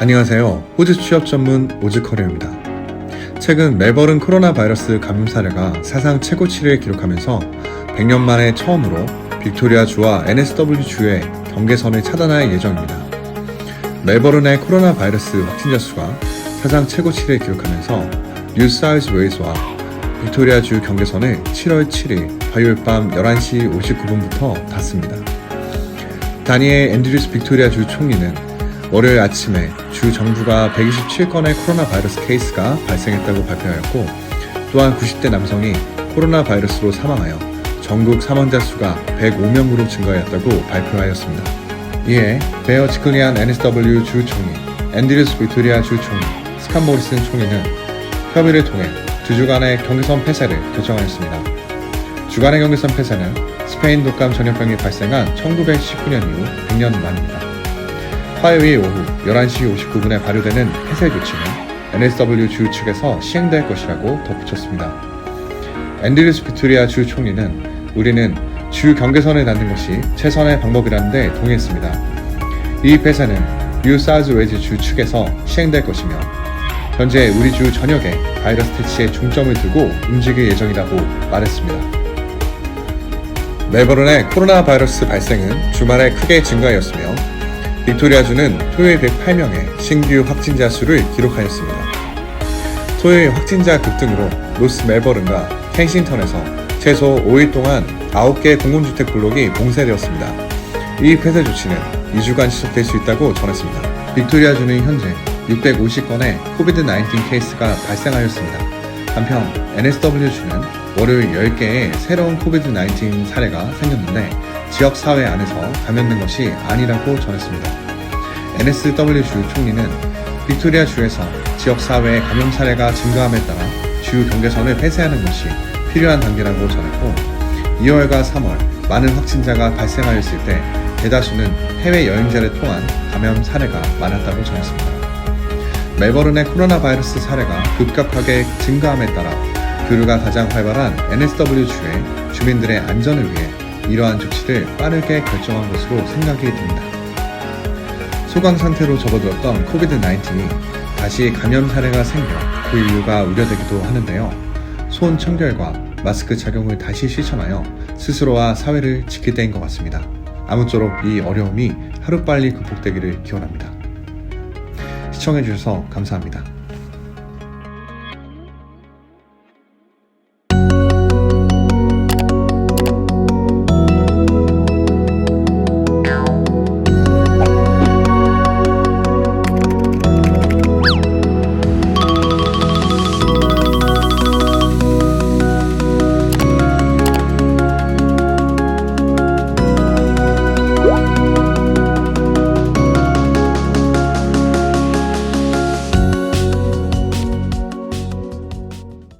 안녕하세요. 호주 취업 전문 오즈커리어입니다. 최근 멜버른 코로나 바이러스 감염 사례가 사상 최고치를 기록하면서 100년 만에 처음으로 빅토리아 주와 NSW주의 경계선을 차단할 예정입니다. 멜버른의 코로나 바이러스 확진자 수가 사상 최고치를 기록하면서 뉴사우스 웨일스와 빅토리아 주 경계선을 7월 7일 화요일 밤 11시 59분부터 닫습니다. 다니엘 앤드류스 빅토리아 주 총리는 월요일 아침에 주 정부가 127건의 코로나 바이러스 케이스가 발생했다고 발표하였고 또한 90대 남성이 코로나 바이러스로 사망하여 전국 사망자 수가 105명으로 증가하였다고 발표하였습니다. 이에 베어 지클리안 NSW 주 총리, 앤드류스 빅토리아 주 총리, 스칸 모리슨 총리는 협의를 통해 두 주간의 경계선 폐쇄를 결정하였습니다. 주간의 경계선 폐쇄는 스페인 독감 전염병이 발생한 1919년 이후 100년 만입니다. 화요일 오후 11시 59분에 발효되는 폐쇄 조치는 NSW 주 측에서 시행될 것이라고 덧붙였습니다. 앤드류스 빅토리아 주 총리는 우리는 주 경계선을 닫는 것이 최선의 방법이라는 데 동의했습니다. 이 폐쇄는 뉴 사우스 웨이즈 주 측에서 시행될 것이며 현재 우리 주 전역에 바이러스 퇴치에 중점을 두고 움직일 예정이라고 말했습니다. 멜버른의 코로나 바이러스 발생은 주말에 크게 증가하였으며 빅토리아주는 토요일 108명의 신규 확진자 수를 기록하였습니다. 토요일 확진자 급등으로 노스 멜버른과 켄싱턴에서 최소 5일 동안 9개 공공주택 블록이 봉쇄되었습니다. 이 폐쇄 조치는 2주간 지속될 수 있다고 전했습니다. 빅토리아주는 현재 650건의 코비드-19 케이스가 발생하였습니다. 한편 NSW주는 월요일 10개의 새로운 코비드-19 사례가 생겼는데 지역 사회 안에서 감염된 것이 아니라고 전했습니다. NSW주 총리는 빅토리아 주에서 지역 사회의 감염 사례가 증가함에 따라 주 경계선을 폐쇄하는 것이 필요한 단계라고 전했고 2월과 3월 많은 확진자가 발생하였을 때 대다수는 해외 여행자를 통한 감염 사례가 많았다고 전했습니다. 멜버른의 코로나 바이러스 사례가 급격하게 증가함에 따라 교류가 가장 활발한 NSW주의 주민들의 안전을 위해 이러한 조치를 빠르게 결정한 것으로 생각이 됩니다. 소강 상태로 접어들었던 코비드-19이 다시 감염 사례가 생겨 그 이유가 우려되기도 하는데요. 손 청결과 마스크 착용을 다시 실천하여 스스로와 사회를 지킬 때인 것 같습니다. 아무쪼록 이 어려움이 하루빨리 극복되기를 기원합니다. 시청해주셔서 감사합니다.